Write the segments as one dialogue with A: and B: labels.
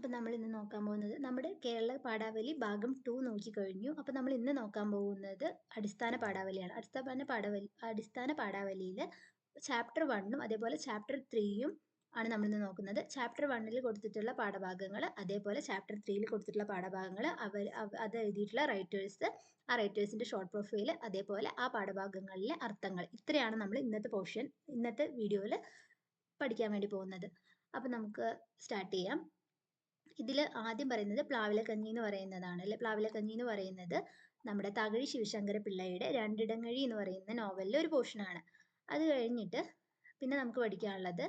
A: അപ്പം നമ്മൾ ഇന്ന് നോക്കാൻ പോകുന്നത് നമ്മുടെ കേരള പാഠാവലി ഭാഗം ടു കഴിഞ്ഞു അപ്പം നമ്മൾ ഇന്ന് നോക്കാൻ പോകുന്നത് അടിസ്ഥാന പാഠാവലിയാണ് അടിസ്ഥാന പാഠാവലി അടിസ്ഥാന പാഠാവലിയിൽ ചാപ്റ്റർ വണ്ണും അതേപോലെ ചാപ്റ്റർ ത്രീയും ആണ് നമ്മൾ ഇന്ന് നോക്കുന്നത് ചാപ്റ്റർ വണ്ണിൽ കൊടുത്തിട്ടുള്ള പാഠഭാഗങ്ങൾ അതേപോലെ ചാപ്റ്റർ ത്രീയിൽ കൊടുത്തിട്ടുള്ള പാഠഭാഗങ്ങൾ അവർ അത് എഴുതിയിട്ടുള്ള റൈറ്റേഴ്സ് ആ റൈറ്റേഴ്സിൻ്റെ ഷോർട്ട് പ്രൊഫൈൽ അതേപോലെ ആ പാഠഭാഗങ്ങളിലെ അർത്ഥങ്ങൾ ഇത്രയാണ് നമ്മൾ ഇന്നത്തെ പോർഷൻ ഇന്നത്തെ വീഡിയോയിൽ പഠിക്കാൻ വേണ്ടി പോകുന്നത് അപ്പം നമുക്ക് സ്റ്റാർട്ട് ചെയ്യാം ഇതിൽ ആദ്യം പറയുന്നത് പ്ലാവിലക്കഞ്ഞി എന്ന് പറയുന്നതാണ് അല്ലെ പ്ലാവിലക്കഞ്ഞി എന്ന് പറയുന്നത് നമ്മുടെ തകഴി ശിവശങ്കര പിള്ളയുടെ രണ്ടിടങ്ങഴി എന്ന് പറയുന്ന നോവലിലെ ഒരു പോർഷനാണ് അത് കഴിഞ്ഞിട്ട് പിന്നെ നമുക്ക് പഠിക്കാനുള്ളത്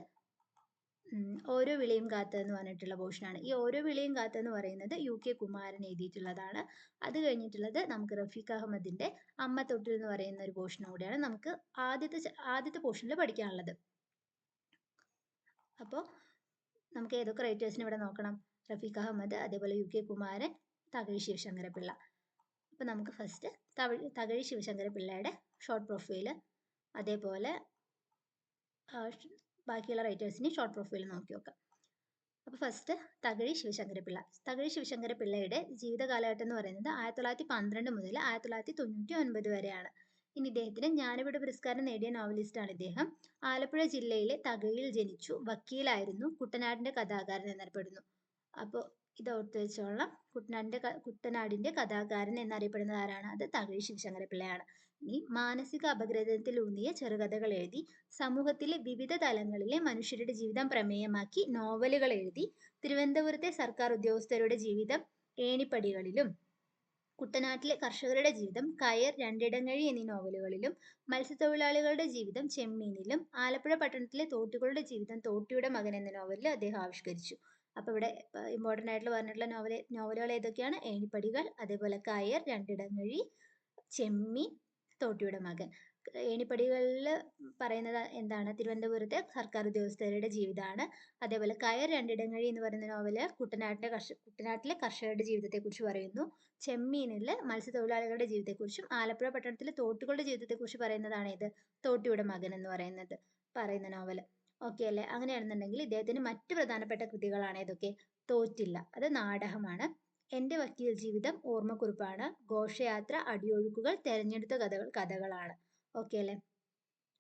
A: ഓരോ വിളിയും കാത്ത് എന്ന് പറഞ്ഞിട്ടുള്ള പോർഷനാണ് ഈ ഓരോ വിളിയും കാത്ത് എന്ന് പറയുന്നത് യു കെ കുമാരൻ എഴുതിയിട്ടുള്ളതാണ് അത് കഴിഞ്ഞിട്ടുള്ളത് നമുക്ക് റഫീഖ് അഹമ്മദിന്റെ അമ്മ തൊട്ടിൽ എന്ന് പറയുന്ന ഒരു പോർഷൻ കൂടിയാണ് നമുക്ക് ആദ്യത്തെ ആദ്യത്തെ പോർഷനിൽ പഠിക്കാനുള്ളത് അപ്പോൾ നമുക്ക് ഏതൊക്കെ റൈറ്റേഴ്സിനെ ഇവിടെ നോക്കണം റഫീഖ് അഹമ്മദ് അതേപോലെ യു കെ കുമാരൻ തകഴി ശിവശങ്കരപിള്ള അപ്പം നമുക്ക് ഫസ്റ്റ് തവഴി തകഴി ശിവശങ്കരപിള്ളയുടെ ഷോർട്ട് പ്രൊഫൈൽ അതേപോലെ ബാക്കിയുള്ള റൈറ്റേഴ്സിൻ്റെയും ഷോർട്ട് പ്രൊഫൈൽ നോക്കി നോക്കാം അപ്പോൾ ഫസ്റ്റ് തകഴി ശിവശങ്കരപിള്ള തകഴി ശിവശങ്കരപിള്ളയുടെ ജീവിത കാലഘട്ടം എന്ന് പറയുന്നത് ആയിരത്തി തൊള്ളായിരത്തി പന്ത്രണ്ട് മുതൽ ആയിരത്തി തൊള്ളായിരത്തി തൊണ്ണൂറ്റി ഒൻപത് വരെയാണ് ഇനി ഇദ്ദേഹത്തിന് ജ്ഞാനപീഠ പുരസ്കാരം നേടിയ നോവലിസ്റ്റാണ് ഇദ്ദേഹം ആലപ്പുഴ ജില്ലയിലെ തകഴിയിൽ ജനിച്ചു വക്കീലായിരുന്നു കുട്ടനാടിന്റെ കഥാകാരൻ എന്നറിയപ്പെടുന്നു അപ്പോൾ ഇതോർത്ത് വെച്ചോളാം കുട്ടനാടിൻ്റെ കുട്ടനാടിന്റെ കഥാകാരൻ എന്നറിയപ്പെടുന്നത് ആരാണ് അത് തകഴി ശിവശങ്കരപ്പിള്ളയാണ് ഇനി മാനസിക അപഗ്രഥനത്തിൽ ഊന്നിയ ചെറുകഥകൾ എഴുതി സമൂഹത്തിലെ വിവിധ തലങ്ങളിലെ മനുഷ്യരുടെ ജീവിതം പ്രമേയമാക്കി നോവലുകൾ എഴുതി തിരുവനന്തപുരത്തെ സർക്കാർ ഉദ്യോഗസ്ഥരുടെ ജീവിതം ഏണിപ്പടികളിലും കുട്ടനാട്ടിലെ കർഷകരുടെ ജീവിതം കയർ രണ്ടിടങ്ങഴി എന്നീ നോവലുകളിലും മത്സ്യത്തൊഴിലാളികളുടെ ജീവിതം ചെമ്മീനിലും ആലപ്പുഴ പട്ടണത്തിലെ തോട്ടുകളുടെ ജീവിതം തോട്ടിയുടെ മകൻ എന്ന നോവലിൽ അദ്ദേഹം ആവിഷ്കരിച്ചു അപ്പോൾ ഇവിടെ ഇമ്പോർട്ടൻ്റ് ആയിട്ടുള്ള പറഞ്ഞിട്ടുള്ള നോവൽ നോവലുകൾ ഏതൊക്കെയാണ് ഏണിപ്പടികൾ അതേപോലെ കയർ രണ്ടിടങ്ങഴി ചെമ്മീൻ തോട്ടിയുടെ മകൻ ഏണിപ്പടികളിൽ പറയുന്നത് എന്താണ് തിരുവനന്തപുരത്തെ സർക്കാർ ഉദ്യോഗസ്ഥരുടെ ജീവിതമാണ് അതേപോലെ കയർ രണ്ടിടങ്ങഴി എന്ന് പറയുന്ന നോവല് കുട്ടനാട്ടിലെ കർഷ കുട്ടനാട്ടിലെ കർഷകരുടെ ജീവിതത്തെക്കുറിച്ച് പറയുന്നു ചെമ്മീനിൽ മത്സ്യത്തൊഴിലാളികളുടെ ജീവിതത്തെക്കുറിച്ചും ആലപ്പുഴ പട്ടണത്തിലെ തോട്ടുകളുടെ ജീവിതത്തെക്കുറിച്ച് പറയുന്നതാണ് ഇത് തോട്ടിയുടെ മകൻ എന്ന് പറയുന്നത് പറയുന്ന നോവല് ഓക്കെ അല്ലേ അങ്ങനെയാണെന്നുണ്ടെങ്കിൽ ഇദ്ദേഹത്തിന് മറ്റു പ്രധാനപ്പെട്ട കൃതികളാണ് ഏതൊക്കെ തോറ്റില്ല അത് നാടകമാണ് എൻ്റെ വക്കീൽ ജീവിതം ഓർമ്മക്കുറിപ്പാണ് ഘോഷയാത്ര അടിയൊഴുക്കുകൾ തെരഞ്ഞെടുത്ത കഥകൾ കഥകളാണ് ഓക്കെ അല്ലേ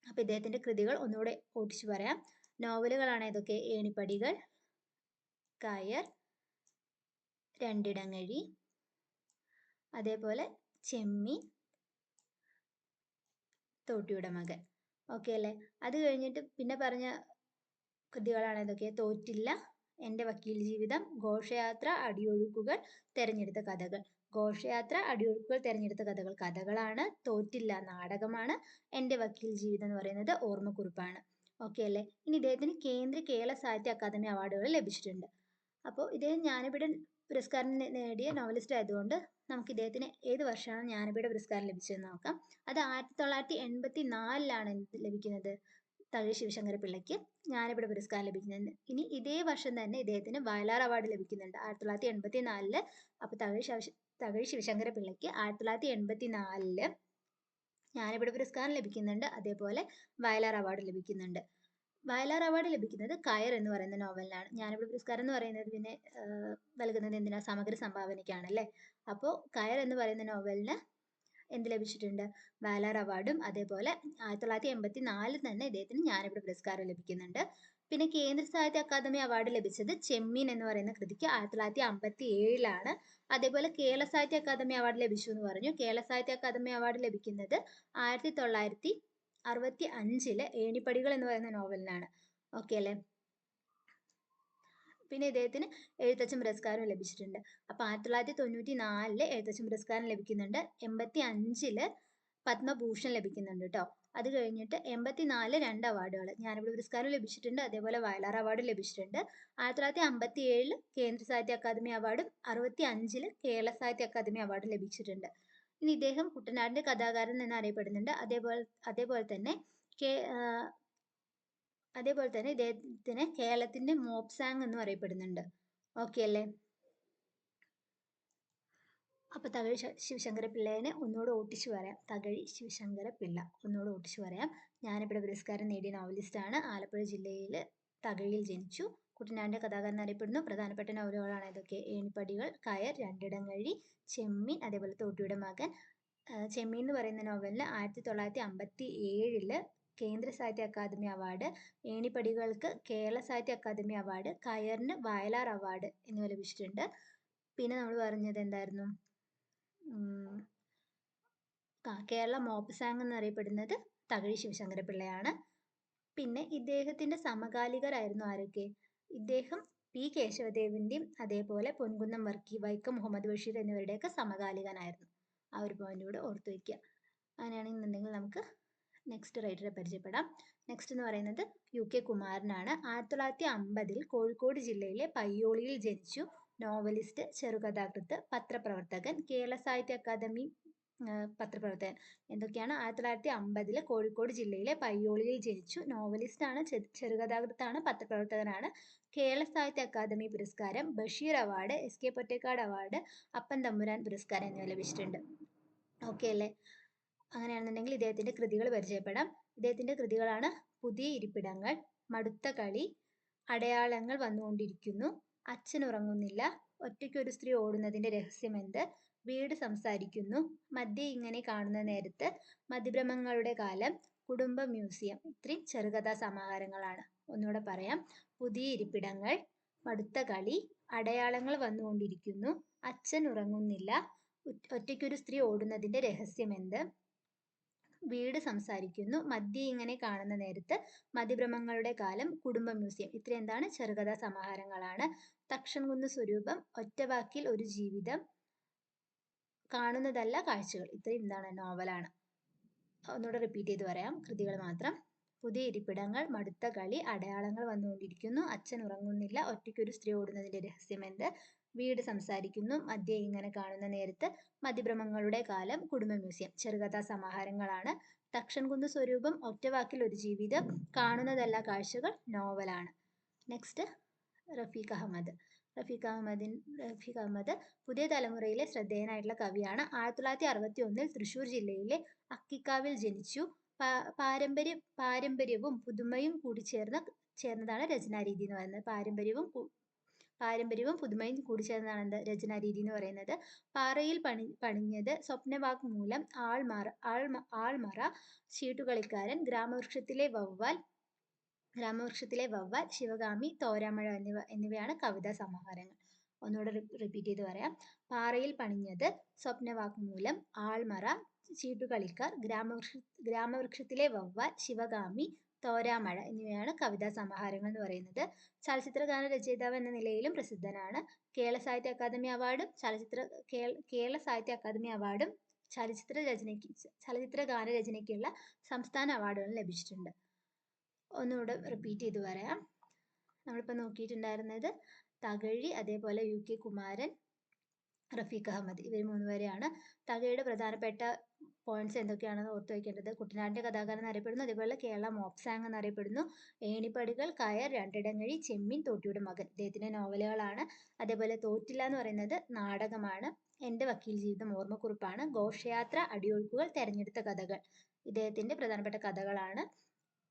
A: അപ്പോൾ ഇദ്ദേഹത്തിൻ്റെ കൃതികൾ ഒന്നുകൂടെ ഓടിച്ചു പറയാം നോവലുകളാണ് ഏതൊക്കെ ഏണിപ്പടികൾ കയർ രണ്ടിടങ്ങഴി അതേപോലെ ചെമ്മീൻ തോട്ടിയുടെ മകൻ ഓക്കെ അല്ലേ അത് കഴിഞ്ഞിട്ട് പിന്നെ പറഞ്ഞ കൃതികളാണ് ഇതൊക്കെ തോറ്റില്ല എൻ്റെ വക്കീൽ ജീവിതം ഘോഷയാത്ര അടിയൊഴുക്കുകൾ തിരഞ്ഞെടുത്ത കഥകൾ ഘോഷയാത്ര അടിയൊഴുക്കുകൾ തിരഞ്ഞെടുത്ത കഥകൾ കഥകളാണ് തോറ്റില്ല നാടകമാണ് എൻ്റെ വക്കീൽ ജീവിതം എന്ന് പറയുന്നത് ഓർമ്മക്കുറിപ്പാണ് ഓക്കെ അല്ലേ ഇനി ഇദ്ദേഹത്തിന് കേന്ദ്ര കേരള സാഹിത്യ അക്കാദമി അവാർഡുകൾ ലഭിച്ചിട്ടുണ്ട് അപ്പോൾ ഇദ്ദേഹം ജ്ഞാനപീഠം പുരസ്കാരം നേടിയ നോവലിസ്റ്റ് ആയതുകൊണ്ട് നമുക്ക് ഇദ്ദേഹത്തിന് ഏത് വർഷമാണ് ജ്ഞാനപീഠ പുരസ്കാരം ലഭിച്ചതെന്ന് നോക്കാം അത് ആയിരത്തി തൊള്ളായിരത്തി എൺപത്തി നാലിലാണ് ലഭിക്കുന്നത് തഴി ശിവശങ്കര പിള്ളയ്ക്ക് ജ്ഞാനപീഠ പുരസ്കാരം ലഭിക്കുന്നുണ്ട് ഇനി ഇതേ വർഷം തന്നെ ഇദ്ദേഹത്തിന് വയലാർ അവാർഡ് ലഭിക്കുന്നുണ്ട് ആയിരത്തി തൊള്ളായിരത്തി എൺപത്തി നാലില് അപ്പോൾ തകഴി ശിവ തകഴി ശിവശങ്കര പിള്ളയ്ക്ക് ആയിരത്തി തൊള്ളായിരത്തി എൺപത്തി നാലില് ജ്ഞാനപീഠ പുരസ്കാരം ലഭിക്കുന്നുണ്ട് അതേപോലെ വയലാർ അവാർഡ് ലഭിക്കുന്നുണ്ട് വയലാർ അവാർഡ് ലഭിക്കുന്നത് കയർ എന്ന് പറയുന്ന നോവലിനാണ് ജ്ഞാനപീഠ പുരസ്കാരം എന്ന് പറയുന്നത് പിന്നെ നൽകുന്നത് എന്തിനാ സമഗ്ര സംഭാവനയ്ക്കാണ് അല്ലേ അപ്പോൾ കയർ എന്ന് പറയുന്ന നോവലിന് എന്ത് ലഭിച്ചിട്ടുണ്ട് വാലാർ അവാർഡും അതേപോലെ ആയിരത്തി തൊള്ളായിരത്തി എൺപത്തി നാലിൽ തന്നെ ഇദ്ദേഹത്തിന് ജ്ഞാനപീഠ പുരസ്കാരം ലഭിക്കുന്നുണ്ട് പിന്നെ കേന്ദ്ര സാഹിത്യ അക്കാദമി അവാർഡ് ലഭിച്ചത് ചെമ്മീൻ എന്ന് പറയുന്ന കൃതിക്ക് ആയിരത്തി തൊള്ളായിരത്തി അമ്പത്തി ഏഴിലാണ് അതേപോലെ കേരള സാഹിത്യ അക്കാദമി അവാർഡ് ലഭിച്ചു എന്ന് പറഞ്ഞു കേരള സാഹിത്യ അക്കാദമി അവാർഡ് ലഭിക്കുന്നത് ആയിരത്തി തൊള്ളായിരത്തി അറുപത്തി അഞ്ചില് ഏണിപ്പടികൾ എന്ന് പറയുന്ന നോവലിനാണ് ഓക്കെ അല്ലേ പിന്നെ ഇദ്ദേഹത്തിന് എഴുത്തച്ഛൻ പുരസ്കാരം ലഭിച്ചിട്ടുണ്ട് അപ്പോൾ ആയിരത്തി തൊള്ളായിരത്തി തൊണ്ണൂറ്റി നാലില് എഴുത്തച്ഛൻ പുരസ്കാരം ലഭിക്കുന്നുണ്ട് എൺപത്തി അഞ്ചില് പത്മഭൂഷൺ ലഭിക്കുന്നുണ്ട് കേട്ടോ അത് കഴിഞ്ഞിട്ട് എൺപത്തിനാല് രണ്ട് അവാർഡുകൾ ജ്ഞാനപീഠ പുരസ്കാരം ലഭിച്ചിട്ടുണ്ട് അതേപോലെ വയലാർ അവാർഡ് ലഭിച്ചിട്ടുണ്ട് ആയിരത്തി തൊള്ളായിരത്തി അമ്പത്തി ഏഴിൽ കേന്ദ്ര സാഹിത്യ അക്കാദമി അവാർഡും അറുപത്തി അഞ്ചിൽ കേരള സാഹിത്യ അക്കാദമി അവാർഡും ലഭിച്ചിട്ടുണ്ട് ഇനി ഇദ്ദേഹം കുട്ടനാടിന്റെ കഥാകാരൻ എന്നറിയപ്പെടുന്നുണ്ട് അതേപോലെ അതേപോലെ തന്നെ കെ അതേപോലെ തന്നെ ഇദ്ദേഹത്തിന് കേരളത്തിന്റെ മോപ്സാങ് എന്ന് പറയപ്പെടുന്നുണ്ട് ഓക്കെ അല്ലേ അപ്പൊ തകഴി ശിവശങ്കര പിള്ളേനെ ഒന്നുകൂടെ ഓട്ടിച്ചു പറയാം തകഴി ശിവശങ്കര പിള്ള ഒന്നുകൂടെ ഓട്ടിച്ചു പറയാം ജ്ഞാനപീഠ പുരസ്കാരം നേടിയ നോവലിസ്റ്റാണ് ആലപ്പുഴ ജില്ലയിൽ തകഴിയിൽ ജനിച്ചു കുട്ടനാടിന്റെ കഥാകാരൻ അറിയപ്പെടുന്നു പ്രധാനപ്പെട്ട നോവലുകളാണ് ഇതൊക്കെ ഏണിപ്പടികൾ കയർ കഴി ചെമ്മീൻ അതേപോലെ തോട്ടിയുടെ മകൻ ചെമ്മീൻ എന്ന് പറയുന്ന നോവലിന് ആയിരത്തി തൊള്ളായിരത്തി അമ്പത്തി ഏഴില് കേന്ദ്ര സാഹിത്യ അക്കാദമി അവാർഡ് ഏണിപ്പടികൾക്ക് കേരള സാഹിത്യ അക്കാദമി അവാർഡ് കയറിന് വയലാർ അവാർഡ് എന്നിവ ലഭിച്ചിട്ടുണ്ട് പിന്നെ നമ്മൾ പറഞ്ഞത് എന്തായിരുന്നു കേരള മോപ്പസാങ് എന്നറിയപ്പെടുന്നത് തകഴി ശിവശങ്കരപിള്ളയാണ് പിന്നെ ഇദ്ദേഹത്തിൻ്റെ സമകാലികരായിരുന്നു ആരൊക്കെ ഇദ്ദേഹം പി കേശവദേവിൻ്റെയും അതേപോലെ പൊൻകുന്നം വർക്കി വൈക്കം മുഹമ്മദ് ബഷീർ എന്നിവരുടെയൊക്കെ സമകാലികനായിരുന്നു ആ ഒരു പോയിന്റ് കൂടെ ഓർത്തു വയ്ക്കുക അങ്ങനെയാണെന്നുണ്ടെങ്കിൽ നമുക്ക് നെക്സ്റ്റ് റൈറ്ററെ പരിചയപ്പെടാം നെക്സ്റ്റ് എന്ന് പറയുന്നത് യു കെ കുമാരനാണ് ആയിരത്തി തൊള്ളായിരത്തി അമ്പതിൽ കോഴിക്കോട് ജില്ലയിലെ പയ്യോളിയിൽ ജനിച്ചു നോവലിസ്റ്റ് ചെറുകഥാകൃത്ത് പത്രപ്രവർത്തകൻ കേരള സാഹിത്യ അക്കാദമി പത്രപ്രവർത്തകൻ എന്തൊക്കെയാണ് ആയിരത്തി തൊള്ളായിരത്തി അമ്പതിൽ കോഴിക്കോട് ജില്ലയിലെ പയ്യോളിയിൽ ജനിച്ചു നോവലിസ്റ്റ് ആണ് ചെറുകഥാകൃത്താണ് പത്രപ്രവർത്തകനാണ് കേരള സാഹിത്യ അക്കാദമി പുരസ്കാരം Basheer award S K Pottekkatt award Appan Thampuran പുരസ്കാരം എന്നിവ ലഭിച്ചിട്ടുണ്ട് ഓക്കെ അല്ലേ അങ്ങനെയാണെന്നുണ്ടെങ്കിൽ ഇദ്ദേഹത്തിന്റെ കൃതികൾ പരിചയപ്പെടാം ഇദ്ദേഹത്തിന്റെ കൃതികളാണ് പുതിയ ഇരിപ്പിടങ്ങൾ മടുത്ത കളി അടയാളങ്ങൾ വന്നുകൊണ്ടിരിക്കുന്നു ഉറങ്ങുന്നില്ല, ഒറ്റയ്ക്ക് ഒരു സ്ത്രീ രഹസ്യം എന്ത് വീട് സംസാരിക്കുന്നു മദ്യ ഇങ്ങനെ കാണുന്ന നേരത്ത് മതിഭ്രമങ്ങളുടെ കാലം കുടുംബ മ്യൂസിയം ഇത്രയും ചെറുകഥാ സമാഹാരങ്ങളാണ് ഒന്നുകൂടെ പറയാം പുതിയ ഇരിപ്പിടങ്ങൾ മടുത്ത കളി അടയാളങ്ങൾ വന്നുകൊണ്ടിരിക്കുന്നു അച്ഛൻ ഉറങ്ങുന്നില്ല ഒറ്റയ്ക്കൊരു സ്ത്രീ രഹസ്യം എന്ത് വീട് സംസാരിക്കുന്നു മദ്യ ഇങ്ങനെ കാണുന്ന നേരത്ത് മതിഭ്രമങ്ങളുടെ കാലം കുടുംബ മ്യൂസിയം എന്താണ് ചെറുകഥാ സമാഹാരങ്ങളാണ് തക്ഷൻകുന്ന് സ്വരൂപം ഒറ്റവാക്കിൽ ഒരു ജീവിതം കാണുന്നതല്ല കാഴ്ചകൾ ഇത്രയും എന്താണ് നോവലാണ് ഒന്നുകൂടെ റിപ്പീറ്റ് ചെയ്ത് പറയാം കൃതികൾ മാത്രം പുതിയ ഇരിപ്പിടങ്ങൾ മടുത്ത കളി അടയാളങ്ങൾ വന്നുകൊണ്ടിരിക്കുന്നു അച്ഛൻ ഉറങ്ങുന്നില്ല ഒറ്റയ്ക്കൊരു സ്ത്രീ ഓടുന്നതിന്റെ രഹസ്യം എന്ത് വീട് സംസാരിക്കുന്നു മധ്യ ഇങ്ങനെ കാണുന്ന നേരത്ത് മതിഭ്രമങ്ങളുടെ കാലം കുടുംബ മ്യൂസിയം ചെറുകഥാ സമാഹാരങ്ങളാണ് തക്ഷൻകുന്ന് സ്വരൂപം ഒറ്റവാക്കിൽ ഒരു ജീവിതം കാണുന്നതല്ല കാഴ്ചകൾ നോവലാണ് നെക്സ്റ്റ് റഫീഖ് അഹമ്മദ് റഫീഖ് അഹമ്മദിൻ റഫീഖ് അഹമ്മദ് പുതിയ തലമുറയിലെ ശ്രദ്ധേയനായിട്ടുള്ള കവിയാണ് ആയിരത്തി തൊള്ളായിരത്തി അറുപത്തി ഒന്നിൽ തൃശ്ശൂർ ജില്ലയിലെ അക്കിക്കാവിൽ ജനിച്ചു പാരമ്പര്യ പാരമ്പര്യവും പുതുമയും കൂടി ചേർന്ന ചേർന്നതാണ് രചനാരീതി എന്ന് പറയുന്നത് പാരമ്പര്യവും പാരമ്പര്യവും പുതുമയും കൂടിച്ചേർന്നതാണ് രചനാ രീതി എന്ന് പറയുന്നത് പാറയിൽ പണി പണിഞ്ഞത് സ്വപ്നവാക് മൂലം ആൾമാറ ആൾമ ആൾമറ ചീട്ടുകളിക്കാരൻ ഗ്രാമവൃക്ഷത്തിലെ വവ്വാൽ ഗ്രാമവൃക്ഷത്തിലെ വവ്വാൽ ശിവഗാമി തോരാമഴ എന്നിവ എന്നിവയാണ് കവിതാ സമാഹാരങ്ങൾ ഒന്നുകൂടെ റിപ്പീറ്റ് ചെയ്ത് പറയാം പാറയിൽ പണിഞ്ഞത് സ്വപ്നവാക് മൂലം ആൾമറ ചീട്ടുകളിക്കാർ ഗ്രാമവൃക്ഷ ഗ്രാമവൃക്ഷത്തിലെ വവ്വാൽ ശിവഗാമി തോരാമഴ എന്നിവയാണ് കവിതാ സമാഹാരങ്ങൾ എന്ന് പറയുന്നത് ഗാന രചയിതാവ് എന്ന നിലയിലും പ്രസിദ്ധനാണ് കേരള സാഹിത്യ അക്കാദമി അവാർഡും ചലച്ചിത്ര കേരള സാഹിത്യ അക്കാദമി അവാർഡും ചലച്ചിത്ര രചനയ്ക്ക് ചലച്ചിത്ര ഗാന രചനയ്ക്കുള്ള സംസ്ഥാന അവാർഡുകളും ലഭിച്ചിട്ടുണ്ട് ഒന്നുകൂടെ റിപ്പീറ്റ് ചെയ്ത് പറയാം നമ്മളിപ്പോൾ നോക്കിയിട്ടുണ്ടായിരുന്നത് തകഴി അതേപോലെ യു കെ കുമാരൻ റഫീഖ് അഹമ്മദ് ഇവർ മൂന്നുപേരെയാണ് തകഴിയുടെ പ്രധാനപ്പെട്ട പോയിന്റ്സ് എന്തൊക്കെയാണെന്ന് ഓർത്തു വയ്ക്കേണ്ടത് കുട്ടനാടിന്റെ കഥാകാരൻ എന്നറിയപ്പെടുന്നു അതേപോലെ കേരള മോപ്സാങ് എന്നറിയപ്പെടുന്നു ഏണിപ്പടികൾ കയർ രണ്ടിടങ്ങഴി ചെമ്മീൻ തോട്ടിയുടെ മകൻ ഇദ്ദേഹത്തിൻ്റെ നോവലുകളാണ് അതേപോലെ തോറ്റില്ല എന്ന് പറയുന്നത് നാടകമാണ് എൻ്റെ വക്കീൽ ജീവിതം ഓർമ്മക്കുറിപ്പാണ് ഘോഷയാത്ര അടിയൊഴുക്കുകൾ തെരഞ്ഞെടുത്ത കഥകൾ ഇദ്ദേഹത്തിന്റെ പ്രധാനപ്പെട്ട കഥകളാണ്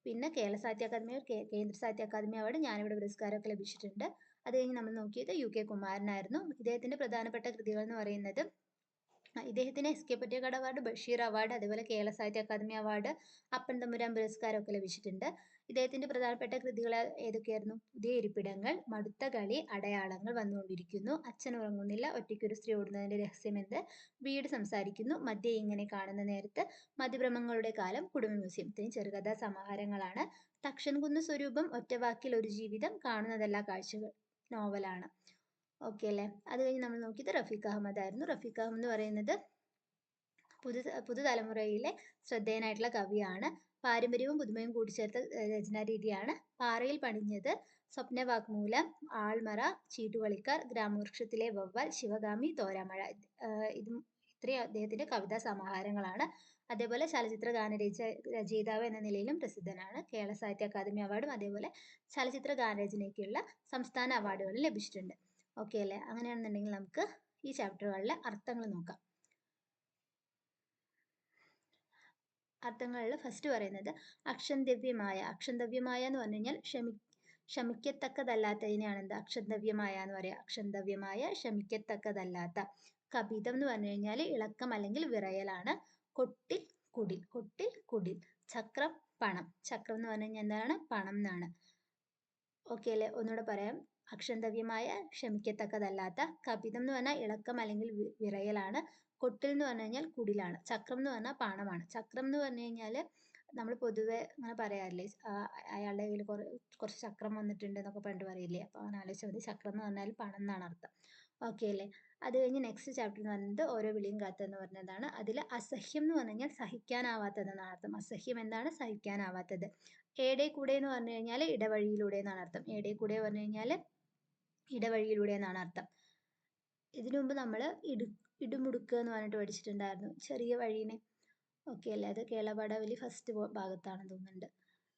A: പിന്നെ കേരള സാഹിത്യ അക്കാദമി കേന്ദ്ര സാഹിത്യ അക്കാദമി അവാർഡ് ഞാനിവിടെ പുരസ്കാരമൊക്കെ ലഭിച്ചിട്ടുണ്ട് അത് കഴിഞ്ഞ് നമ്മൾ നോക്കിയത് യു കെ കുമാരനായിരുന്നു ഇദ്ദേഹത്തിന്റെ പ്രധാനപ്പെട്ട കൃതികൾ എന്ന് പറയുന്നത് ഇദ്ദേഹത്തിന് S K Pottekkatt award Basheer award അതുപോലെ കേരള സാഹിത്യ അക്കാദമി അവാർഡ് അപ്പൻ തമ്പുരാൻ പുരസ്കാരമൊക്കെ ലഭിച്ചിട്ടുണ്ട് ഇദ്ദേഹത്തിന്റെ പ്രധാനപ്പെട്ട കൃതികൾ ഏതൊക്കെയായിരുന്നു പുതിയ ഇരിപ്പിടങ്ങൾ മടുത്ത കളി അടയാളങ്ങൾ വന്നുകൊണ്ടിരിക്കുന്നു അച്ഛൻ ഉറങ്ങുന്നില്ല ഒറ്റയ്ക്കൊരു സ്ത്രീ ഓടുന്നതിന്റെ രഹസ്യം എന്ത് വീട് സംസാരിക്കുന്നു മദ്യ ഇങ്ങനെ കാണുന്ന നേരത്ത് മതിഭ്രമങ്ങളുടെ കാലം കുടുംബ മ്യൂസിയത്തിന് ചെറുകഥാ സമാഹാരങ്ങളാണ് തക്ഷൻകുന്ന് സ്വരൂപം ഒറ്റവാക്കിൽ ഒരു ജീവിതം കാണുന്നതല്ല കാഴ്ചകൾ നോവലാണ് ഓക്കെ അല്ലേ അത് കഴിഞ്ഞ് നമ്മൾ നോക്കിയത് റഫീഖ് അഹമ്മദ് ആയിരുന്നു റഫീഖ് അഹമ്മദ് എന്ന് പറയുന്നത് പുതു പുതുതലമുറയിലെ ശ്രദ്ധേയനായിട്ടുള്ള കവിയാണ് പാരമ്പര്യവും പുതുമയും രചന രീതിയാണ് പാറയിൽ പണിഞ്ഞത് സ്വപ്നവാക്മൂലം ആൾമറ ചീട്ടുകളിക്കാർ ഗ്രാമവൃക്ഷത്തിലെ വവ്വൽ ശിവഗാമി തോരാമഴ ഇത് ഇത്രയും അദ്ദേഹത്തിന്റെ കവിതാ സമാഹാരങ്ങളാണ് അതേപോലെ ചലച്ചിത്ര രച രചയിതാവ് എന്ന നിലയിലും പ്രസിദ്ധനാണ് കേരള സാഹിത്യ അക്കാദമി അവാർഡും അതേപോലെ ചലച്ചിത്ര ഗാനരചനയ്ക്കുള്ള സംസ്ഥാന അവാർഡുകളും ലഭിച്ചിട്ടുണ്ട് ഓക്കെ അല്ലേ അങ്ങനെയാണെന്നുണ്ടെങ്കിൽ നമുക്ക് ഈ ചാപ്റ്ററുകളിലെ അർത്ഥങ്ങൾ നോക്കാം അർത്ഥങ്ങളിൽ ഫസ്റ്റ് പറയുന്നത് അക്ഷന്തവ്യമായ അക്ഷന്തവ്യമായ എന്ന് പറഞ്ഞു കഴിഞ്ഞാൽ ക്ഷമി ക്ഷമിക്കത്തക്കതല്ലാത്തതിനെയാണ് എന്ത് അക്ഷന്തവ്യമായ എന്ന് പറയുക അക്ഷന്തവ്യമായ ക്ഷമിക്കത്തക്കതല്ലാത്ത കപിതം എന്ന് പറഞ്ഞു കഴിഞ്ഞാൽ ഇളക്കം അല്ലെങ്കിൽ വിറയലാണ് കൊട്ടിൽ കുടിൽ കൊട്ടിൽ കുടിൽ ചക്രം പണം ചക്രം എന്ന് പറഞ്ഞു കഴിഞ്ഞാൽ എന്താണ് പണം എന്നാണ് ഓക്കെ അല്ലേ ഒന്നുകൂടെ പറയാം അക്ഷന്തവ്യമായ ക്ഷമിക്കത്തക്കതല്ലാത്ത കപിതം എന്ന് പറഞ്ഞാൽ ഇളക്കം അല്ലെങ്കിൽ വിറയലാണ് കൊട്ടിൽ എന്ന് പറഞ്ഞു കഴിഞ്ഞാൽ കുടിലാണ് ചക്രം എന്ന് പറഞ്ഞാൽ പാണമാണ് ചക്രം എന്ന് പറഞ്ഞു കഴിഞ്ഞാൽ നമ്മൾ പൊതുവെ അങ്ങനെ പറയാറില്ലേ അയാളുടെ കയ്യിൽ കുറേ കുറച്ച് ചക്രം വന്നിട്ടുണ്ട് എന്നൊക്കെ പണ്ട് പറയില്ലേ അപ്പോൾ അങ്ങനെ ആലോചിച്ച മതി ചക്രം എന്ന് പറഞ്ഞാൽ പണം എന്നാണ് അർത്ഥം ഓക്കെ അല്ലേ അത് കഴിഞ്ഞ് നെക്സ്റ്റ് ചാപ്റ്റർ എന്ന് പറയുന്നത് ഓരോ വിളിയും എന്ന് പറഞ്ഞതാണ് അതിൽ അസഹ്യം എന്ന് പറഞ്ഞു കഴിഞ്ഞാൽ സഹിക്കാനാവാത്തത് എന്നാണ് അർത്ഥം അസഹ്യം എന്താണ് സഹിക്കാനാവാത്തത് ഏടെ കൂടെ എന്ന് പറഞ്ഞു കഴിഞ്ഞാൽ ഇടവഴിയിലൂടെ എന്നാണ് അർത്ഥം ഏടെ കൂടെ പറഞ്ഞു കഴിഞ്ഞാൽ ഇടവഴിയിലൂടെ എന്നാണ് അർത്ഥം ഇതിനു മുമ്പ് നമ്മൾ ഇടു ഇടുമുടുക്ക് എന്ന് പറഞ്ഞിട്ട് പഠിച്ചിട്ടുണ്ടായിരുന്നു ചെറിയ വഴീനെ ഓക്കെ അല്ലേ അത് കേളപാടവലി ഫസ്റ്റ് ഭാഗത്താണെന്ന് തോന്നുന്നുണ്ട്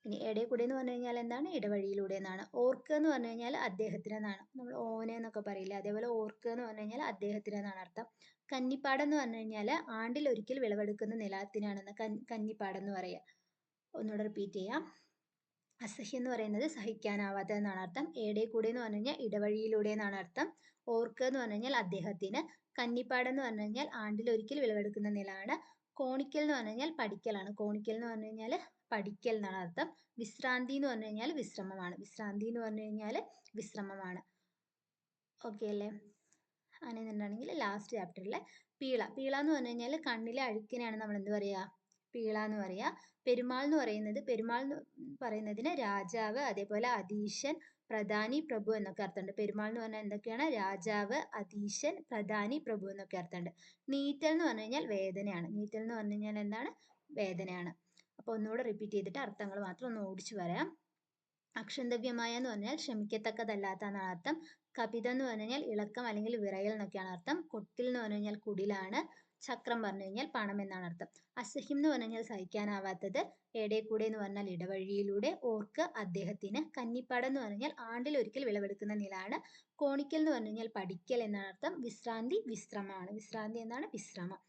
A: ഇനി എടേ കൂടെ എന്ന് പറഞ്ഞു കഴിഞ്ഞാൽ എന്താണ് ഇടവഴിയിലൂടെ എന്നാണ് ഓർക്ക് എന്ന് പറഞ്ഞു കഴിഞ്ഞാൽ അദ്ദേഹത്തിനെന്നാണ് നമ്മൾ ഓനെ എന്നൊക്കെ പറയില്ലേ അതേപോലെ ഓർക്ക് എന്ന് പറഞ്ഞു കഴിഞ്ഞാൽ അദ്ദേഹത്തിനെന്നാണ് അർത്ഥം കന്നിപ്പാടം എന്ന് പറഞ്ഞു കഴിഞ്ഞാൽ ആണ്ടിൽ ഒരിക്കൽ വിളവെടുക്കുന്ന നിലത്തിനാണെന്ന് കന്നിപ്പാടം എന്ന് പറയുക ഒന്നുകൂടെ റിപ്പീറ്റ് ചെയ്യാം അസഹ്യം എന്ന് പറയുന്നത് സഹിക്കാനാവാത്തത് എന്നാണ് അർത്ഥം ഏടെ കൂടെ എന്ന് പറഞ്ഞു കഴിഞ്ഞാൽ ഇടവഴിയിലൂടെ എന്നാണ് അർത്ഥം ഓർക്ക് എന്ന് പറഞ്ഞു കഴിഞ്ഞാൽ അദ്ദേഹത്തിന് കന്നിപ്പാടം എന്ന് പറഞ്ഞു കഴിഞ്ഞാൽ ആണ്ടിലൊരിക്കൽ വിളവെടുക്കുന്ന നിലമാണ് കോണിക്കൽ എന്ന് പറഞ്ഞു കഴിഞ്ഞാൽ പഠിക്കലാണ് കോണിക്കൽ എന്ന് പറഞ്ഞു കഴിഞ്ഞാൽ പഠിക്കൽ എന്നാണ് അർത്ഥം വിശ്രാന്തി എന്ന് പറഞ്ഞു കഴിഞ്ഞാൽ വിശ്രമമാണ് വിശ്രാന്തി എന്ന് പറഞ്ഞു കഴിഞ്ഞാൽ വിശ്രമമാണ് ഓക്കെ അല്ലേ അങ്ങനെ എന്നുണ്ടെങ്കിൽ ലാസ്റ്റ് ചാപ്റ്ററിലെ പീള പീള എന്ന് പറഞ്ഞു കഴിഞ്ഞാൽ കണ്ണിലെ അഴുക്കിനെയാണ് നമ്മൾ എന്ത് പറയുക പീള എന്ന് പറയുക പെരുമാൾ എന്ന് പറയുന്നത് പെരുമാൾ എന്ന് പറയുന്നതിന് രാജാവ് അതേപോലെ അധീശൻ പ്രധാനി പ്രഭു എന്നൊക്കെ അർത്ഥമുണ്ട് പെരുമാൾ എന്ന് പറഞ്ഞാൽ എന്തൊക്കെയാണ് രാജാവ് അധീശൻ പ്രധാനി പ്രഭു എന്നൊക്കെ അർത്ഥമുണ്ട് നീറ്റൽ എന്ന് പറഞ്ഞു കഴിഞ്ഞാൽ വേദനയാണ് നീറ്റൽ എന്ന് പറഞ്ഞു കഴിഞ്ഞാൽ എന്താണ് വേദനയാണ് അപ്പോൾ ഒന്നുകൂടെ റിപ്പീറ്റ് ചെയ്തിട്ട് അർത്ഥങ്ങൾ മാത്രം ഒന്ന് ഓടിച്ചു പറയാം അക്ഷന്തവ്യമായ എന്ന് പറഞ്ഞാൽ ക്ഷമിക്കത്തക്കതല്ലാത്ത എന്നാണ് അർത്ഥം കപിത എന്ന് പറഞ്ഞു കഴിഞ്ഞാൽ ഇളക്കം അല്ലെങ്കിൽ വിറയൽ എന്നൊക്കെയാണ് അർത്ഥം കൊട്ടിൽ എന്ന് പറഞ്ഞു കഴിഞ്ഞാൽ കുടിലാണ് ചക്രം പറഞ്ഞു കഴിഞ്ഞാൽ പണം എന്നാണ് അർത്ഥം അസഹ്യം എന്ന് പറഞ്ഞു കഴിഞ്ഞാൽ സഹിക്കാനാവാത്തത് ഏടെ കൂടെ എന്ന് പറഞ്ഞാൽ ഇടവഴിയിലൂടെ ഓർക്ക് അദ്ദേഹത്തിന് കന്നിപ്പാടം എന്ന് പറഞ്ഞാൽ ആണ്ടിൽ ഒരിക്കൽ വിളവെടുക്കുന്ന നിലാണ് കോണിക്കൽ എന്ന് പറഞ്ഞു കഴിഞ്ഞാൽ പഠിക്കൽ എന്നാണ് അർത്ഥം വിശ്രാന്തി വിശ്രമമാണ് വിശ്രാന്തി എന്നാണ് വിശ്രമം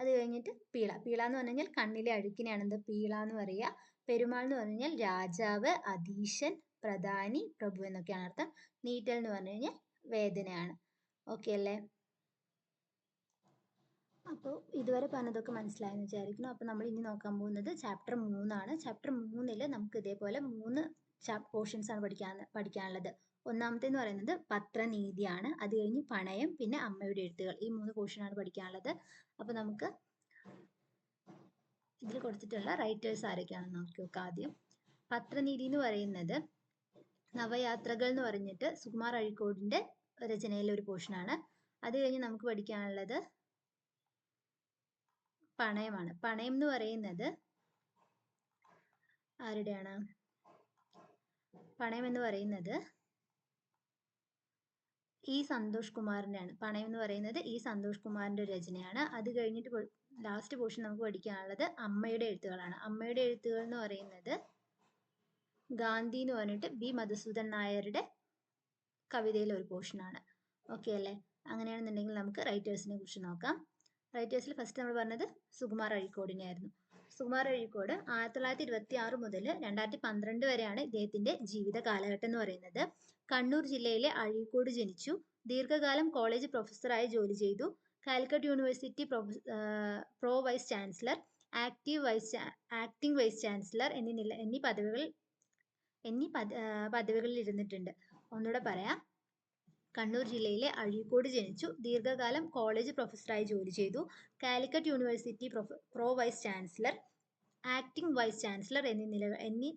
A: അത് കഴിഞ്ഞിട്ട് പീള പീള എന്ന് പറഞ്ഞു കഴിഞ്ഞാൽ കണ്ണിലെ അഴുക്കിനെയാണ് എന്താ പീള എന്ന് പറയുക പെരുമാൾ എന്ന് പറഞ്ഞു കഴിഞ്ഞാൽ രാജാവ് അധീശൻ പ്രധാനി പ്രഭു എന്നൊക്കെയാണ് അർത്ഥം നീറ്റൽ എന്ന് പറഞ്ഞു കഴിഞ്ഞാൽ വേദനയാണ് ഓക്കെ അല്ലേ ഇതുവരെ പറഞ്ഞതൊക്കെ മനസ്സിലായെന്ന് വിചാരിക്കുന്നു അപ്പോൾ നമ്മൾ ഇനി നോക്കാൻ പോകുന്നത് ചാപ്റ്റർ മൂന്നാണ് ചാപ്റ്റർ മൂന്നില് നമുക്ക് ഇതേപോലെ മൂന്ന് പോർഷൻസ് ആണ് പഠിക്കാൻ പഠിക്കാനുള്ളത് ഒന്നാമത്തെ എന്ന് പറയുന്നത് പത്രനീതിയാണ് അത് കഴിഞ്ഞ് പണയം പിന്നെ അമ്മയുടെ എഴുത്തുകൾ ഈ മൂന്ന് ആണ് പഠിക്കാനുള്ളത് അപ്പോൾ നമുക്ക് ഇതിൽ കൊടുത്തിട്ടുള്ള റൈറ്റേഴ്സ് ആരൊക്കെയാണെന്ന് നോക്കി നോക്കാം ആദ്യം പത്രനീതി എന്ന് പറയുന്നത് നവയാത്രകൾ എന്ന് പറഞ്ഞിട്ട് സുകുമാർ അഴിക്കോടിൻ്റെ രചനയിലെ ഒരു ആണ് അത് കഴിഞ്ഞ് നമുക്ക് പഠിക്കാനുള്ളത് പണയമാണ് പണയം എന്ന് പറയുന്നത് ആരുടെയാണ് പണയം എന്ന് പറയുന്നത് ഇ സന്തോഷ് കുമാറിൻ്റെയാണ് പണയം എന്ന് പറയുന്നത് ഇ സന്തോഷ് കുമാറിൻ്റെ രചനയാണ് അത് കഴിഞ്ഞിട്ട് ലാസ്റ്റ് പോർഷൻ നമുക്ക് പഠിക്കാനുള്ളത് അമ്മയുടെ എഴുത്തുകളാണ് അമ്മയുടെ എഴുത്തുകൾ എന്ന് പറയുന്നത് ഗാന്ധി എന്ന് പറഞ്ഞിട്ട് ബി മധുസൂദൻ നായരുടെ കവിതയിലെ ഒരു പോർഷനാണ് ഓക്കെ അല്ലേ അങ്ങനെയാണെന്നുണ്ടെങ്കിൽ നമുക്ക് റൈറ്റേഴ്സിനെ കുറിച്ച് നോക്കാം റൈറ്റേഴ്സിൽ ഫസ്റ്റ് നമ്മൾ പറഞ്ഞത് സുകുമാർ അഴീക്കോടിനെ ആയിരുന്നു സുകുമാർ അഴീക്കോട് ആയിരത്തി തൊള്ളായിരത്തി ഇരുപത്തി ആറ് മുതൽ രണ്ടായിരത്തി പന്ത്രണ്ട് വരെയാണ് ഇദ്ദേഹത്തിന്റെ ജീവിത കാലഘട്ടം എന്ന് പറയുന്നത് കണ്ണൂർ ജില്ലയിലെ അഴീക്കോട് ജനിച്ചു ദീർഘകാലം കോളേജ് പ്രൊഫസറായി ജോലി ചെയ്തു Calicut university pro vice chancellor active vice acting vice chancellor എന്നീ നില എന്നീ പദവികൾ എന്നീ പദവികളിൽ ഇരുന്നിട്ടുണ്ട് ഒന്നുകൂടെ പറയാം കണ്ണൂർ ജില്ലയിലെ അഴീക്കോട് ജനിച്ചു ദീർഘകാലം കോളേജ് പ്രൊഫസറായി ജോലി ചെയ്തു Calicut university pro vice chancellor acting vice chancellor എന്നീ നില എന്നീ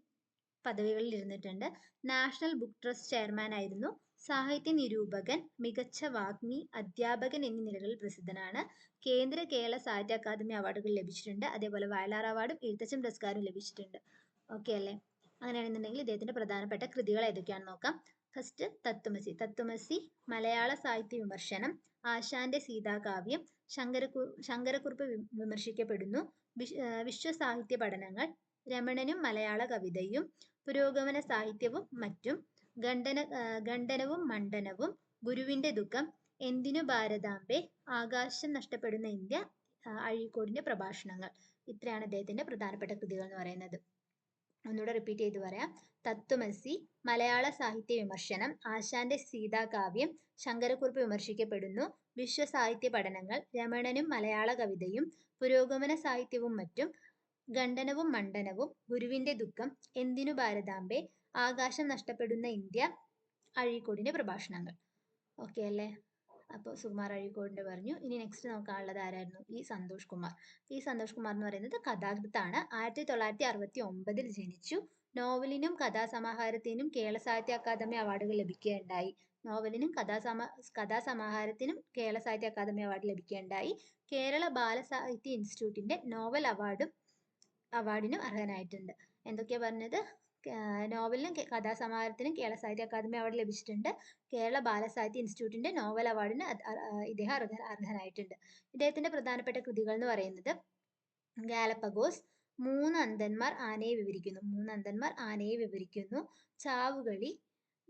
A: പദവികളിൽ ഇരുന്നിട്ടുണ്ട് നാഷണൽ ബുക്ക് ട്രസ്റ്റ് ചെയർമാൻ ആയിരുന്നു സാഹിത്യ നിരൂപകൻ മികച്ച വാഗ്മി അധ്യാപകൻ എന്നീ നിലകളിൽ പ്രസിദ്ധനാണ് കേന്ദ്ര കേരള സാഹിത്യ അക്കാദമി അവാർഡുകൾ ലഭിച്ചിട്ടുണ്ട് അതേപോലെ വയലാർ അവാർഡും എഴുത്തച്ഛൻ പുരസ്കാരവും ലഭിച്ചിട്ടുണ്ട് ഓക്കെ അല്ലേ അങ്ങനെയാണെന്നുണ്ടെങ്കിൽ ഇദ്ദേഹത്തിന്റെ പ്രധാനപ്പെട്ട കൃതികൾ ഏതൊക്കെയാണെന്ന് നോക്കാം ഫസ്റ്റ് തത്വമസി തത്വമസി മലയാള സാഹിത്യ വിമർശനം ആശാന്റെ സീതാകാവ്യം ശങ്കരകു ശങ്കരക്കുറുപ്പ് വിമർശിക്കപ്പെടുന്നു വിശ്വ സാഹിത്യ പഠനങ്ങൾ രമണനും മലയാള കവിതയും പുരോഗമന സാഹിത്യവും മറ്റും ഖണ്ഡന ഖണ്ഡനവും മണ്ഡനവും ഗുരുവിന്റെ ദുഃഖം എന്തിനു ഭാരതാംബെ ആകാശം നഷ്ടപ്പെടുന്ന ഇന്ത്യ അഴീക്കോടിന്റെ പ്രഭാഷണങ്ങൾ ഇത്രയാണ് അദ്ദേഹത്തിന്റെ പ്രധാനപ്പെട്ട കൃതികൾ എന്ന് പറയുന്നത് ഒന്നുകൂടെ റിപ്പീറ്റ് ചെയ്ത് പറയാം തത്വമസി മലയാള സാഹിത്യ വിമർശനം ആശാന്റെ സീതാകാവ്യം ശങ്കരക്കുറുപ്പ് വിമർശിക്കപ്പെടുന്നു വിശ്വസാഹിത്യ പഠനങ്ങൾ രമണനും മലയാള കവിതയും പുരോഗമന സാഹിത്യവും മറ്റും ഖണ്ഡനവും മണ്ഡനവും ഗുരുവിന്റെ ദുഃഖം എന്തിനു ഭാരതാംബെ ആകാശം നഷ്ടപ്പെടുന്ന ഇന്ത്യ അഴീക്കോടിന്റെ പ്രഭാഷണങ്ങൾ ഓക്കെ അല്ലേ അപ്പോൾ സുകുമാർ അഴീക്കോടിന്റെ പറഞ്ഞു ഇനി നെക്സ്റ്റ് നോക്കാനുള്ളത് ആരായിരുന്നു ഈ സന്തോഷ് കുമാർ ഈ സന്തോഷ് കുമാർ എന്ന് പറയുന്നത് കഥാകൃത്താണ് ആയിരത്തി തൊള്ളായിരത്തി അറുപത്തി ഒമ്പതിൽ ജനിച്ചു നോവലിനും കഥാസമാഹാരത്തിനും കേരള സാഹിത്യ അക്കാദമി അവാർഡുകൾ ലഭിക്കുകയുണ്ടായി നോവലിനും കഥാസമാ കഥാസമാഹാരത്തിനും കേരള സാഹിത്യ അക്കാദമി അവാർഡ് ലഭിക്കുകയുണ്ടായി കേരള ബാലസാഹിത്യ ഇൻസ്റ്റിറ്റ്യൂട്ടിന്റെ നോവൽ അവാർഡും അവാർഡിനും അർഹനായിട്ടുണ്ട് എന്തൊക്കെയാ പറഞ്ഞത് നോവലിനും കഥാസമാഹാരത്തിനും കേരള സാഹിത്യ അക്കാദമി അവാർഡ് ലഭിച്ചിട്ടുണ്ട് കേരള ബാലസാഹിത്യ ഇൻസ്റ്റിറ്റ്യൂട്ടിന്റെ നോവൽ അവാർഡിന് ഇദ്ദേഹം അർഹനായിട്ടുണ്ട് ഇദ്ദേഹത്തിന്റെ പ്രധാനപ്പെട്ട കൃതികൾ എന്ന് പറയുന്നത് ഗാലപ്പഗോസ് മൂന്ന് അന്തന്മാർ ആനയെ വിവരിക്കുന്നു മൂന്ന് അന്തന്മാർ ആനയെ വിവരിക്കുന്നു ചാവുകളി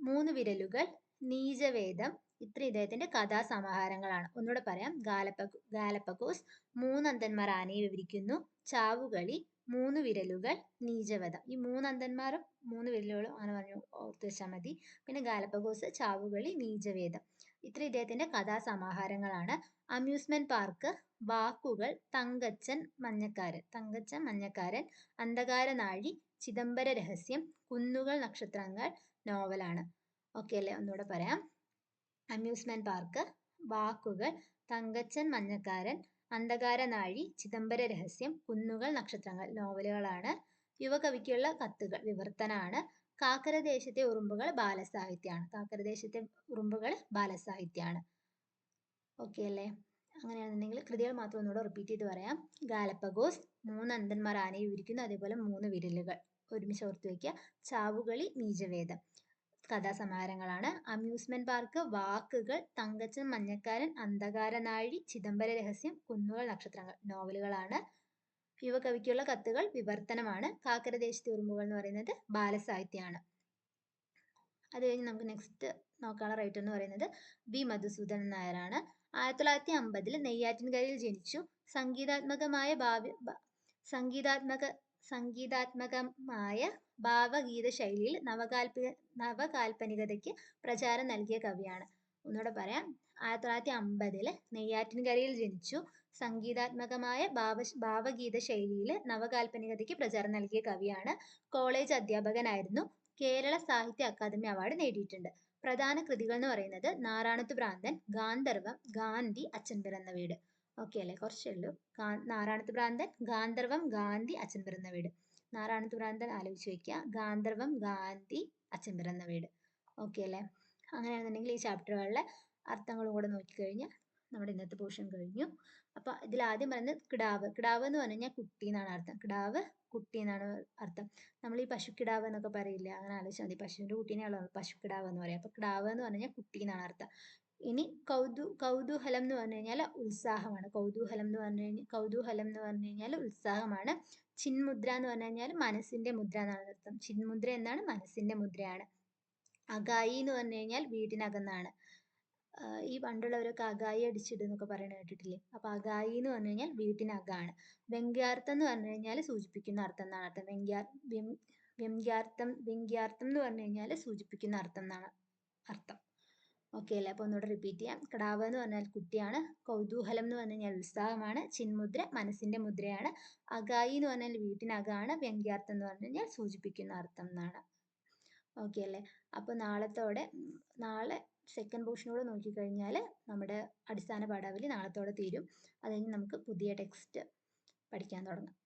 A: മൂന്ന് വിരലുകൾ നീചവേദം ഇത്ര ഇദ്ദേഹത്തിന്റെ കഥാസമാഹാരങ്ങളാണ് ഒന്നുകൂടെ പറയാം ഗാലപ്പ ഗാലപ്പഗോസ് മൂന്നന്തന്മാർ ആനയെ വിവരിക്കുന്നു ചാവുകളി മൂന്ന് വിരലുകൾ നീചവത ഈ മൂന്ന് അന്ധന്മാരും മൂന്ന് വിരലുകളും അങ്ങനെ പറഞ്ഞു ഓർത്ത് വെച്ചാൽ മതി പിന്നെ ഗാലപ്പഗോസ് ചാവുകളി നീചവേദം ഇത്ര ഇദ്ദേഹത്തിന്റെ കഥാസമാഹാരങ്ങളാണ് അമ്യൂസ്മെന്റ് പാർക്ക് വാക്കുകൾ തങ്കച്ചൻ മഞ്ഞക്കാരൻ തങ്കച്ചൻ മഞ്ഞക്കാരൻ അന്ധകാര നാഴി ചിദംബര രഹസ്യം കുന്നുകൾ നക്ഷത്രങ്ങൾ നോവലാണ് ഓക്കെ അല്ലേ ഒന്നുകൂടെ പറയാം അമ്യൂസ്മെന്റ് പാർക്ക് വാക്കുകൾ തങ്കച്ചൻ മഞ്ഞക്കാരൻ അന്ധകാരനാഴി ചിദംബര രഹസ്യം കുന്നുകൾ നക്ഷത്രങ്ങൾ നോവലുകളാണ് യുവകവിക്കുള്ള കത്തുകൾ വിവർത്തനാണ് കാക്കരദേശത്തെ ഉറുമ്പുകൾ ബാലസാഹിത്യമാണ് കാക്കരദേശത്തെ ഉറുമ്പുകൾ ബാലസാഹിത്യമാണ് ഓക്കെ അല്ലേ അങ്ങനെയാണെന്നുണ്ടെങ്കിൽ കൃതികൾ മാത്രം ഒന്നുകൂടെ റിപ്പീറ്റ് ചെയ്ത് പറയാം ഗാലപ്പഗോസ് മൂന്ന് അന്തന്മാർ ആനയെ വിരിക്കുന്നു അതേപോലെ മൂന്ന് വിരലുകൾ ഒരുമിച്ച് ഓർത്ത് വയ്ക്കുക ചാവുകളി നീചവേദം കഥാസമാഹാരങ്ങളാണ് അമ്യൂസ്മെന്റ് പാർക്ക് വാക്കുകൾ തങ്കച്ചൻ മഞ്ഞക്കാരൻ അന്ധകാരനാഴി ചിദംബര രഹസ്യം കുന്നുകൾ നക്ഷത്രങ്ങൾ നോവലുകളാണ് യുവകവിക്കുള്ള കത്തുകൾ വിവർത്തനമാണ് കാക്കരദേശത്തെ ഉറുമ്പുകൾ എന്ന് പറയുന്നത് ബാലസാഹിത്യമാണ് അത് കഴിഞ്ഞ് നമുക്ക് നെക്സ്റ്റ് നോക്കാനുള്ള റൈറ്റർ എന്ന് പറയുന്നത് വി മധുസൂദൻ നായരാണ് ആയിരത്തി തൊള്ളായിരത്തി അമ്പതിൽ നെയ്യാറ്റിൻകരയിൽ ജനിച്ചു സംഗീതാത്മകമായ ഭാവി സംഗീതാത്മക സംഗീതാത്മകമായ ഭാവഗീത ശൈലിയിൽ നവകാൽപിക നവകാൽപ്പനികതയ്ക്ക് പ്രചാരം നൽകിയ കവിയാണ് ഒന്നുകൂടെ പറയാം ആയിരത്തി തൊള്ളായിരത്തി അമ്പതില് നെയ്യാറ്റിൻകരയിൽ ജനിച്ചു സംഗീതാത്മകമായ ഭാവ ഭാവഗീത ശൈലിയിൽ നവകാൽപ്പനികതയ്ക്ക് പ്രചാരം നൽകിയ കവിയാണ് കോളേജ് അധ്യാപകനായിരുന്നു കേരള സാഹിത്യ അക്കാദമി അവാർഡ് നേടിയിട്ടുണ്ട് പ്രധാന കൃതികൾ എന്ന് പറയുന്നത് നാറാണത്ത് ഭ്രാന്തൻ ഗാന്ധർവം ഗാന്ധി അച്ഛൻ പിറന്ന വീട് ഓക്കെ അല്ലേ കുറച്ചേ ഉള്ളൂ നാറാണത്ത് ഭ്രാന്തൻ ഗാന്ധർവം ഗാന്ധി അച്ഛൻ പിറന്ന വീട് നാറാണത്ത് ഭ്രാന്തൻ ആലോചിച്ച് വയ്ക്കുക ഗാന്ധർവം ഗാന്ധി അച്ഛൻ പിറന്ന വീട് ഓക്കെ അല്ലേ അങ്ങനെയാണെന്നുണ്ടെങ്കിൽ ഈ ചാപ്റ്ററുകളിലെ അർത്ഥങ്ങളും കൂടെ നോക്കിക്കഴിഞ്ഞാൽ നമ്മുടെ ഇന്നത്തെ പോർഷൻ കഴിഞ്ഞു അപ്പോൾ ഇതിൽ ആദ്യം പറയുന്നത് കിടാവ് കിടാവ് എന്ന് പറഞ്ഞു കഴിഞ്ഞാൽ കുട്ടി എന്നാണ് അർത്ഥം കിടാവ് കുട്ടി എന്നാണ് അർത്ഥം നമ്മൾ ഈ പശു കിടാവ് എന്നൊക്കെ പറയില്ല അങ്ങനെ ആലോചിച്ചാൽ മതി പശുവിൻ്റെ പശു കിടാവ് എന്ന് പറയാം അപ്പോൾ കിടാവ് എന്ന് പറഞ്ഞാൽ കുട്ടി എന്നാണ് അർത്ഥം ഇനി കൗതു കൗതൂഹലം എന്ന് പറഞ്ഞു കഴിഞ്ഞാൽ ഉത്സാഹമാണ് കൗതൂഹലം എന്ന് പറഞ്ഞു കഴിഞ്ഞാൽ കൗതൂഹലം എന്ന് പറഞ്ഞു കഴിഞ്ഞാൽ ഉത്സാഹമാണ് ചിന്മുദ്ര എന്ന് പറഞ്ഞു കഴിഞ്ഞാൽ മനസ്സിന്റെ മുദ്ര എന്നാണ് അർത്ഥം ചിന്മുദ്ര എന്നാണ് മനസ്സിന്റെ മുദ്രയാണ് അഗായി എന്ന് പറഞ്ഞു കഴിഞ്ഞാൽ വീടിനകന്നാണ് ഈ പണ്ടുള്ളവരൊക്കെ അകായി എന്നൊക്കെ പറയണ കേട്ടിട്ടില്ലേ അപ്പൊ അഗായി എന്ന് പറഞ്ഞു കഴിഞ്ഞാൽ വീട്ടിനകാണ് വ്യംഗ്യാർത്ഥം എന്ന് പറഞ്ഞു കഴിഞ്ഞാൽ സൂചിപ്പിക്കുന്ന അർത്ഥം എന്നാണ് അർത്ഥം വ്യംഗ്യാ വ്യംഗ്യാർത്ഥം വ്യംഗ്യാർത്ഥം എന്ന് പറഞ്ഞു കഴിഞ്ഞാൽ സൂചിപ്പിക്കുന്ന അർത്ഥം എന്നാണ് അർത്ഥം ഓക്കെ അല്ലേ അപ്പോൾ ഒന്നുകൂടെ റിപ്പീറ്റ് ചെയ്യാം കടാവ് എന്ന് പറഞ്ഞാൽ കുട്ടിയാണ് കൗതൂഹലം എന്ന് പറഞ്ഞു കഴിഞ്ഞാൽ ഉത്സാഹമാണ് ചിന്മുദ്ര മനസ്സിൻ്റെ മുദ്രയാണ് അകായി എന്ന് പറഞ്ഞാൽ വീട്ടിനകമാണ് വ്യംഗ്യാർത്ഥം എന്ന് പറഞ്ഞു കഴിഞ്ഞാൽ സൂചിപ്പിക്കുന്ന അർത്ഥം എന്നാണ് ഓക്കെ അല്ലേ അപ്പോൾ നാളത്തോടെ നാളെ സെക്കൻഡ് പോർഷൻ കൂടെ നോക്കിക്കഴിഞ്ഞാൽ നമ്മുടെ അടിസ്ഥാന പാഠാവലി നാളത്തോടെ തീരും അത് നമുക്ക് പുതിയ ടെക്സ്റ്റ് പഠിക്കാൻ തുടങ്ങാം